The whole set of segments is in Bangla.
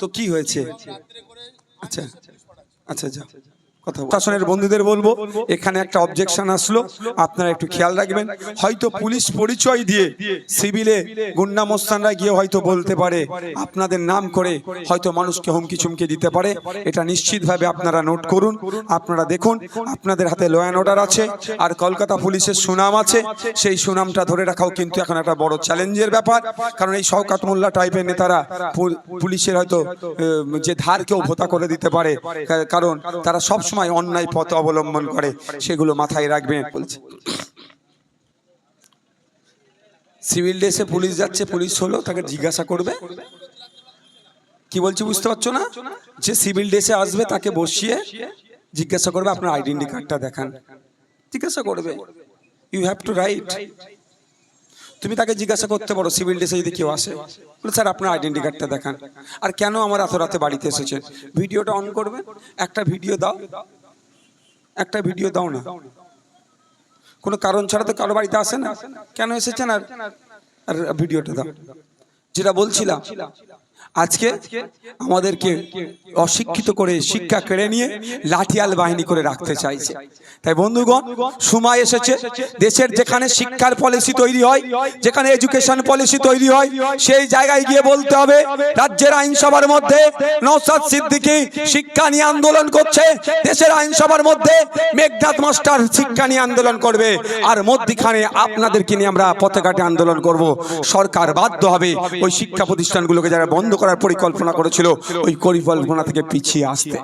তো কি হয়েছে আচ্ছা আচ্ছা কথা বল। প্রশাসনের বন্ধুদের বলব, এখানে একটা অবজেকশন আসলো, আপনারা একটু খেয়াল রাখবেন। হয়তো পুলিশ পরিচয় দিয়ে সিভিলে গুন্ডা মোস্তানরা গিয়ে হয়তো বলতে পারে, আপনাদের নাম করে হয়তো মানুষকে হুমকি চুমকি দিতে পারে। এটা নিশ্চিতভাবে আপনারা নোট করুন, আপনারা দেখুন, আপনাদের হাতে ল অ্যান্ড অর্ডার আছে, আর কলকাতা পুলিশের সুনাম আছে। সেই সুনামটা ধরে রাখাও কিন্তু এখন একটা বড় চ্যালেঞ্জের ব্যাপার। কারণ এই শওকাত মোল্লা টাইপের নেতারা পুলিশের হয়তো যে ধারকেও ভোতা করে দিতে পারে। কারণ তারা সব সময় অন্যায় পথ অবলম্বন করে, সেগুলো মাথায় রাখবেন বলছে। সিভিল ড্রেসে পুলিশ যাচ্ছে, পুলিশ হলো, তাকে জিজ্ঞাসা করবে। কি বলছি বুঝতে পারছ না? যে সিভিল ড্রেসে আসবে, তাকে বসিয়ে জিজ্ঞাসা করবে, আপনার আইডেন্টি কার্ডটা দেখান। জিজ্ঞাসা করবে। ইউ হ্যাভ টু রাইট তুমি তাকে জিজ্ঞাসা করতে পারো সিভিল ড্রেসে যদি কেউ আসে। বলে, স্যার, আপনার আইডেন্টি কার্ডটা দেখান। আর কেন আমার এত রাতে বাড়িতে এসেছেন? ভিডিওটা অন করবে। একটা ভিডিও দাও। একটা ভিডিও দাও না। কোনো কারণ ছাড়া তো কারও বাড়িতে আসে না। কেন এসেছেন আর আর ভিডিওটা দাও। যেটা বলছিলাম আজকে আমাদেরকে অশিক্ষিত করে শিক্ষা কেড়ে নিয়ে লাঠিয়াল বাহিনী করে রাখতে চাইছে। তাই বন্ধুগণ, সময় এসেছে। দেশের যেখানে শিক্ষার পলিসি তৈরি হয়, যেখানে এডুকেশন পলিসি তৈরি হয়, সেই জায়গায় গিয়ে বলতে হবে, রাজ্যের আইনসভার মধ্যে নৌসাদ সিদ্দিকী শিক্ষা নিয়ে আন্দোলন করছে। দেশের আইনসভার মধ্যে মেঘনাথ মাস্টার শিক্ষা নিয়ে আন্দোলন করবে। আর মধ্যিখানে আপনাদেরকে নিয়ে আমরা পথে ঘাটে আন্দোলন করব। সরকার বাধ্য হবে ওই শিক্ষা প্রতিষ্ঠানগুলোকে যারা বন্ধ করার পরিকল্পনা করেছিল, ওই পরিকল্পনা থেকে পিছিয়ে আসতে।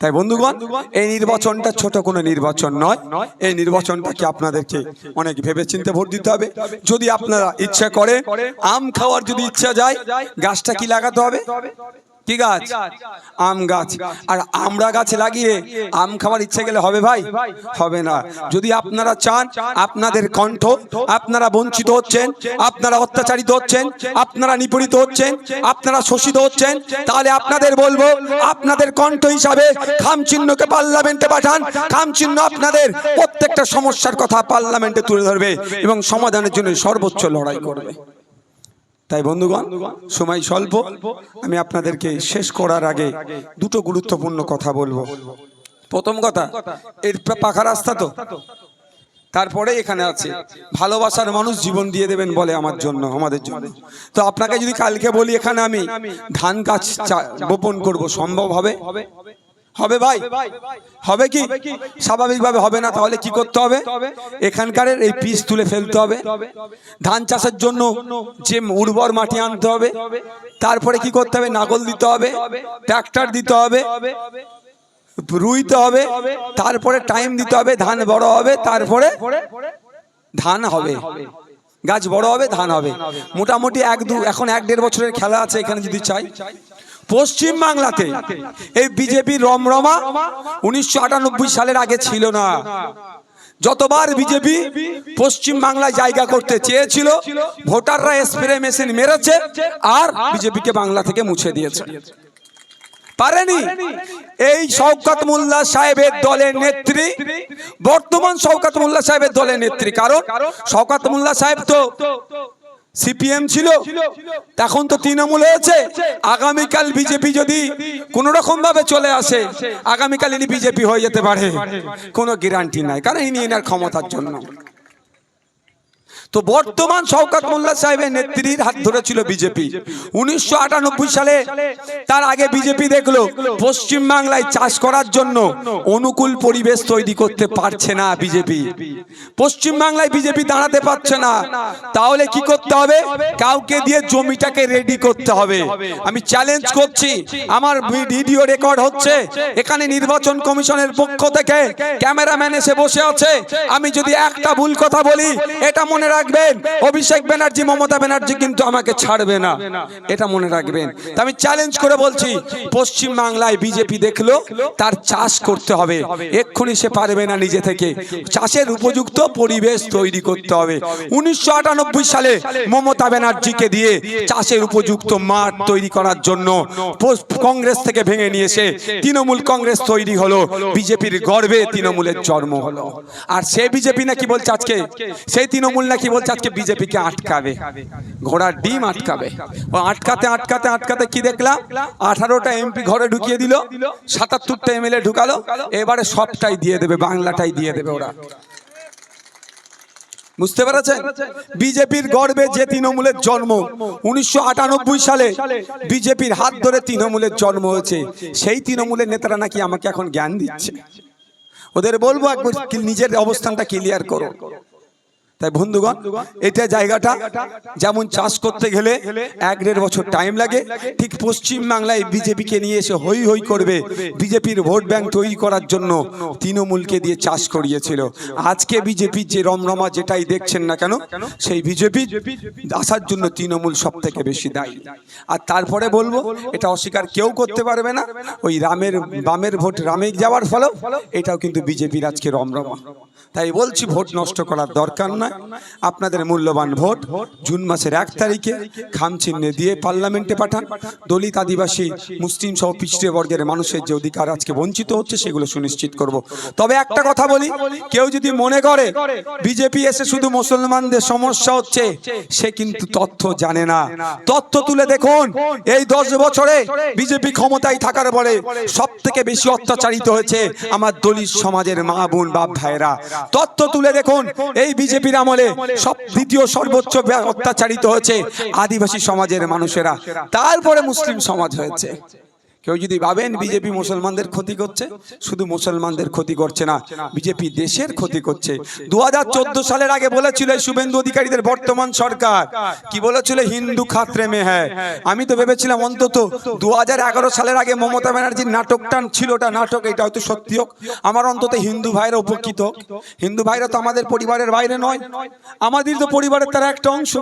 তাই বন্ধুগণ, এই নির্বাচনটা ছোট কোনো নির্বাচন নয়। এই নির্বাচনটাকে আপনাদেরকে অনেক ভেবেচিন্তে ভোট দিতে হবে। যদি আপনারা ইচ্ছা করে আম খাওয়ার যদি ইচ্ছা যায়, গাছটা কি লাগাতে হবে? কি গাছ? আম গাছ। আর আমরা গাছ লাগিয়ে আম খাওয়ার ইচ্ছে গেলে হবে ভাই? হবে না। যদি আপনারা চান আপনাদের কণ্ঠ আপনারা বঞ্চিত হচ্ছেন আপনারা অত্যাচারিত হচ্ছেন আপনারা নিপীড়িত হচ্ছেন আপনারা শোষিত হচ্ছেন তাহলে আপনাদের বলব আপনাদের কণ্ঠ হিসাবে খাম চিহ্নকে পার্লামেন্টে পাঠান খাম চিহ্ন আপনাদের প্রত্যেকটা সমস্যার কথা পার্লামেন্টে তুলে ধরবে এবং সমাধানের জন্য সর্বোচ্চ লড়াই করবে। তাই বন্ধুগণ, সময় স্বল্প। আমি আপনাদেরকে শেষ করার আগে দুটো গুরুত্বপূর্ণ কথা বলব। প্রথম কথা, এর পা- পাকা রাস্তা তো। তারপরে এখানে আছে, ভালোবাসার মানুষ জীবন দিয়ে দেবেন বলে আমার জন্য, আমাদের জন্য। তো আপনাকে যদি কালকে বলি এখানে আমি ধান গাছ বপন করব, সম্ভব হবে? হবে ভাই? হবে কি? স্বাভাবিকভাবে হবে না তাহলে কি করতে হবে? এখানকার এই পিস তুলে ফেলতে হবে। ধান চাষের জন্য যে উর্বর মাটি আনতে হবে তারপরে কি করতে হবে? নাগল দিতে হবে ট্রাক্টর দিতে হবে রুইতে হবে তারপরে টাইম দিতে হবে ধান বড় হবে তারপরে ধান হবে। গাছ বড় হবে ধান হবে। মোটামুটি এক দু এখন এক দেড় বছরের খেলা আছে এখানে যদি চাই। পশ্চিম বাংলাতে এই বিজেপি রমরমা উনিশশো আটানব্বই সালের আগে ছিল না। যতবার বিজেপি পশ্চিম বাংলায় জায়গা করতে চেয়েছিল, ভোটাররা স্প্রে মেশিন মেরেছে আর বিজেপিকে বাংলা থেকে মুছে দিয়েছে। পারেনি এই শওকত মোল্লা সাহেবের দলের নেত্রী, বর্তমান শওকত মোল্লা সাহেবের দলের নেত্রী। কারণ শওকত মোল্লা সাহেব তো সিপিএম ছিল এখন তো তৃণমূল হয়েছে। আগামীকাল বিজেপি যদি কোনো রকম ভাবে চলে আসে, আগামীকাল ইনি বিজেপি হয়ে যেতে পারে। কোনো গ্যারান্টি নাই, কারণ ইনি এনার ক্ষমতার জন্য। তো বর্তমান শওকত মোল্লা সাহেবের নেত্রীর হাত ধরেছিল বিজেপি। উনিশশো আটানব্বই সালে তার আগে বিজেপি দেখল, পশ্চিম বাংলায় চাষ করার জন্য অনুকূল পরিবেশ তৈরি করতে পারছে না বিজেপি। পশ্চিম বাংলায় বিজেপি দাঁড়াতে পারছে না। তাহলে কি করতে হবে? কাউকে দিয়ে জমিটাকে রেডি করতে হবে। আমি চ্যালেঞ্জ করছি। আমার ভিডিও রেকর্ড হচ্ছে, এখানে নির্বাচন কমিশনের পক্ষ থেকে ক্যামেরাম্যান এসে বসে আছে। আমি যদি একটা ভুল কথা বলি, এটা মনে রাখবেন। অভিষেক ব্যানার্জি, মমতা ব্যানার্জি কিন্তু আমাকে ছাড়বে না। এটা মনে রাখবেন। তা আমি চ্যালেঞ্জ করে বলছি, পশ্চিম বাংলায় বিজেপি দেখল, তার চাষ করতে হবে। এক্ষুনি সে পারবে না নিজে থেকে। চাষের উপযুক্ত পরিবেশ তৈরি করতে হবে। উনিশশো আটানব্বই সালে মমতা ব্যানার্জিকে দিয়ে চাষের উপযুক্ত মাঠ তৈরি করার জন্য কংগ্রেস থেকে ভেঙে নিয়ে এসে তৃণমূল কংগ্রেস তৈরি হলো। বিজেপির গর্বে তৃণমূলের জন্ম হলো। আর সে বিজেপি নাকি বলছে আজকে? সেই তৃণমূল নাকি কি বলছে? আজকে বিজেপিকে আটকাবে। ঘোড়ার ডিম আটকাবে। ও আটকাতে আটকাতে আটকাতে কি দেখলাম আঠারোটা এমপি ঘরে ঢুকিয়ে দিল, সাতাত্তরটা এমএলএ ঢুকালো, এবারে সবটাই দিয়ে দেবে, বাংলাটাই দিয়ে দেবে ওরা। বুঝতে পেরেছেন? বিজেপির গর্বে যে তৃণমূলের জন্ম, উনিশশো আটানব্বই সালে বিজেপির হাত ধরে তৃণমূলের জন্ম হয়েছে। সেই তৃণমূলের নেতারা নাকি আমাকে এখন জ্ঞান দিচ্ছে। ওদের বলব একবার নিজের অবস্থানটা ক্লিয়ার করো। তাই বন্ধুগণ, এটা জায়গাটা যেমন চাষ করতে গেলে এক দেড় বছর টাইম লাগে, ঠিক পশ্চিম বাংলায় বিজেপিকে নিয়ে এসে হই হই করবে বিজেপির ভোট ব্যাংক তৈরি করার জন্য তৃণমূলকে দিয়ে চাষ করিয়েছিল। আজকে বিজেপির যে রমরমা যেটাই দেখছেন না কেন, সেই বিজেপি আসার জন্য তৃণমূল সব থেকে বেশি দায়ী। আর তারপরে বলব, এটা অস্বীকার কেউ করতে পারবে না, ওই রামের বামের ভোট রামে যাওয়ার ফলেও, এটাও কিন্তু বিজেপির আজকে রমরমা। তাই বলছি, ভোট নষ্ট করার দরকার নয় আপনাদের মূল্যবান ভোট জুন মাসের এক তারিখে খামচিহ্নে দিয়ে পার্লামেন্টে পাঠান। দলিত আদিবাসী, মুসলিম সহ পিছিয়ে বর্গের মানুষের যে অধিকার আজকে বঞ্চিত হচ্ছে সেগুলো সুনিশ্চিত করব। তবে একটা কথা বলি, কেউ যদি মনে করে বিজেপি এসে শুধু মুসলমানদের সমস্যা হচ্ছে, সে কিন্তু তথ্য জানে না। তথ্য তুলে দেখুন, এই দশ বছরে বিজেপি ক্ষমতায় থাকার পরে সব থেকে বেশি অত্যাচারিত হয়েছে আমার দলিত সমাজের মা বোন, বাপ ভাইরা তথ্য তুলে দেখুন, এই বিজেপির আমলে সব দ্বিতীয় সর্বোচ্চ অত্যাচারিত হয়েছে আদিবাসী সমাজের মানুষেরা। তারপরে মুসলিম সমাজ হয়েছে। কেউ যদি ভাবেন বিজেপি মুসলমানদের ক্ষতি করছে শুধু মুসলমানদের ক্ষতি করছে না বিজেপি দেশের ক্ষতি করছে। দু হাজার চোদ্দ সালের আগে বলেছিল শুভেন্দু অধিকারীদের বর্তমান সরকার। কি বলেছিল হিন্দু খাত্রে মে হ্যায়? আমি তো ভেবেছিলাম অন্তত দু হাজার এগারো সালের আগে মমতা ব্যানার্জির নাটকটা ছিল ওটা নাটক এটা হয়তো সত্যি হোক। আমার অন্তত হিন্দু ভাইরা উপকৃত। হোক হিন্দু ভাইরা তো আমাদের পরিবারের বাইরে নয়। আমাদের তো পরিবারের তারা একটা অংশ।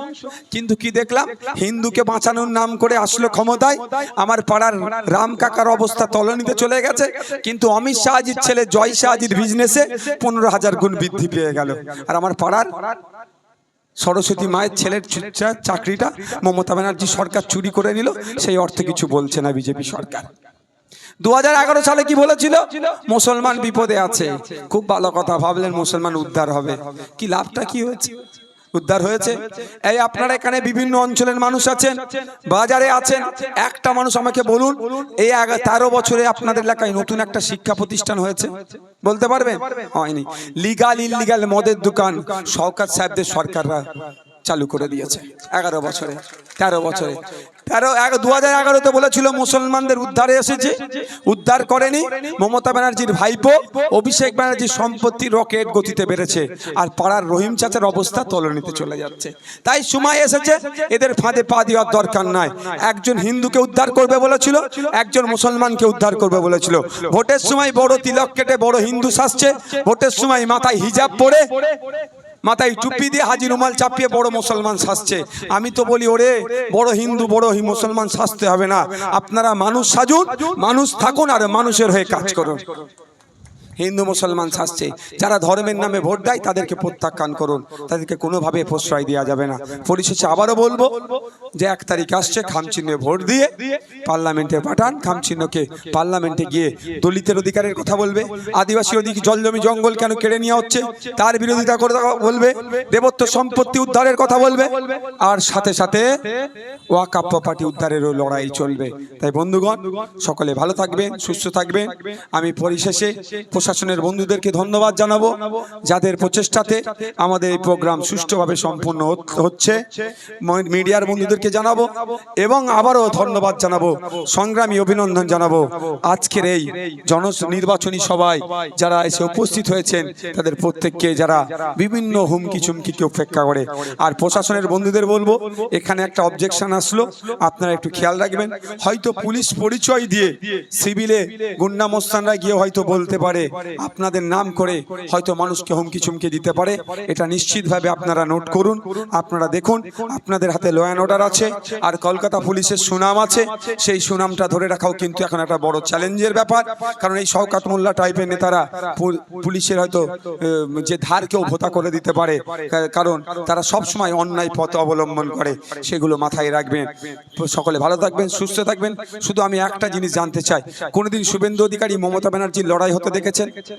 কিন্তু কি দেখলাম? হিন্দুকে বাঁচানোর নাম করে আসলো ক্ষমতায় আমার পাড়ার রাম কাকার অবস্থা তলনিতে চলে গেছে। কিন্তু অমিত শাহজির ছেলে জয় শাহজির বিজনেসে পনেরো হাজার গুণ বৃদ্ধি পেয়ে গেল। আর আমার পাড়ার সরস্বতী মায়ের ছেলের চাকরিটা মমতা ব্যানার্জি সরকার চুরি করে নিল, সেই অর্থে কিছু বলছে না বিজেপি সরকার। দু হাজার এগারো সালে কি বলেছিল? মুসলমান বিপদে আছে। খুব ভালো কথা, ভাবলেন মুসলমান উদ্ধার হবে। কি লাভটা কি হয়েছে? উদ্ধার হয়েছে। এই আপনারা এখানে বিভিন্ন অঞ্চলের মানুষ আছেন, বাজারে আছেন। একটা মানুষ আমাকে বলুন, এই তেরো বছরে আপনাদের এলাকায় নতুন একটা শিক্ষা প্রতিষ্ঠান হয়েছে? বলতে পারবেন? হয়নি। লিগাল ইলিগাল মদের দোকান, সরকার সাহেবদের সরকাররা। চালু করে দিয়েছে। এগারো বছরে তেরো বছরে। তেরো দু হাজার এগারোতে বলেছিল মুসলমানদের উদ্ধারে এসেছে। উদ্ধার করেনি। মমতা ব্যানার্জির ভাইপো অভিষেক ব্যানার্জির সম্পত্তি রকেট গতিতে বেড়েছে। আর পাড়ার রহিম চাচার অবস্থা তলনিতে চলে যাচ্ছে। তাই সময় এসেছে। এদের ফাঁদে পা দেওয়ার দরকার নাই। একজন হিন্দুকে উদ্ধার করবে বলেছিল একজন মুসলমানকে উদ্ধার করবে বলেছিল। ভোটের সময় বড় তিলক কেটে বড় হিন্দু সাজছে। ভোটের সময় মাথায় হিজাব পরে মাথায় টুপি দিয়ে হাজির রুমাল চাপিয়ে বড় মুসলমান সাজছে আমি তো বলি ওরে বড় হিন্দু বড় হি- মুসলমান সাজতে হবে না। আপনারা মানুষ সাজুন মানুষ থাকুন আর মানুষের হয়ে কাজ করুন। হিন্দু মুসলমান শাসছে যারা ধর্মের নামে ভোট দেয়, তাদেরকে প্রত্যাখ্যান করুন। তাদেরকে কোনোভাবে প্রশ্রয় দেওয়া যাবে না। পরিশেষে আবারও বলব যে এক তারিখ আসছে, খামচিহ্নে ভোট দিয়ে পার্লামেন্টে পাঠান। খামচিহ্নকে পার্লামেন্টে গিয়ে দলিতের অধিকারের কথা বলবে। আদিবাসী অধিক জল জমি জঙ্গল কেন কেড়ে নেওয়া হচ্ছে, তার বিরোধিতা করে বলবে। দেবত্ব সম্পত্তি উদ্ধারের কথা বলবে। আর সাথে সাথে ওয়াকাপ প্রপার্টি উদ্ধারেরও লড়াই চলবে। তাই বন্ধুগণ, সকলে ভালো থাকবেন, সুস্থ থাকবেন। আমি পরিশেষে প্রশাসনের বন্ধুদেরকে ধন্যবাদ জানাব, যাদের প্রচেষ্টাতে আমাদের এই প্রোগ্রাম সুষ্ঠুভাবে সম্পূর্ণ হচ্ছে। মিডিয়ার বন্ধুদেরকে জানাব এবং আবারও ধন্যবাদ জানাব, সংগ্রামী অভিনন্দন জানাব। আজকের এই জন নির্বাচনী সভায় যারা এসে উপস্থিত হয়েছেন, তাদের প্রত্যেককে যারা বিভিন্ন হুমকি চুমকিকে উপেক্ষা করে। আর প্রশাসনের বন্ধুদের বলব, এখানে একটা অবজেকশন আসলো, আপনারা একটু খেয়াল রাখবেন। হয়তো পুলিশ পরিচয় দিয়ে সিভিলে গুন্ডা মোস্তানরা গিয়ে হয়তো বলতে পারে আপনাদের নাম করে হয়তো মানুষকে হুমকি চুমকি দিতে পারে। এটা নিশ্চিতভাবে আপনারা নোট করুন। আপনারা দেখুন আপনাদের হাতে ল অ্যান্ড অর্ডার আছে আর কলকাতা পুলিশের সুনাম আছে। সেই সুনামটা ধরে রাখাও কিন্তু এখন একটা বড় চ্যালেঞ্জের ব্যাপার। কারণ এই শওকাত মোল্লা টাইপের নেতারা পুলিশের হয়তো যে ধারকেও ভোতা করে দিতে পারে। কারণ তারা সব সময় অন্যায় পথ অবলম্বন করে। সেগুলো মাথায় রাখবেন। সকলে ভালো থাকবেন সুস্থ থাকবেন। শুধু আমি একটা জিনিস জানতে চাই। কোনোদিন শুভেন্দু অধিকারী মমতা ব্যানার্জির লড়াই হতে দেখেছেন?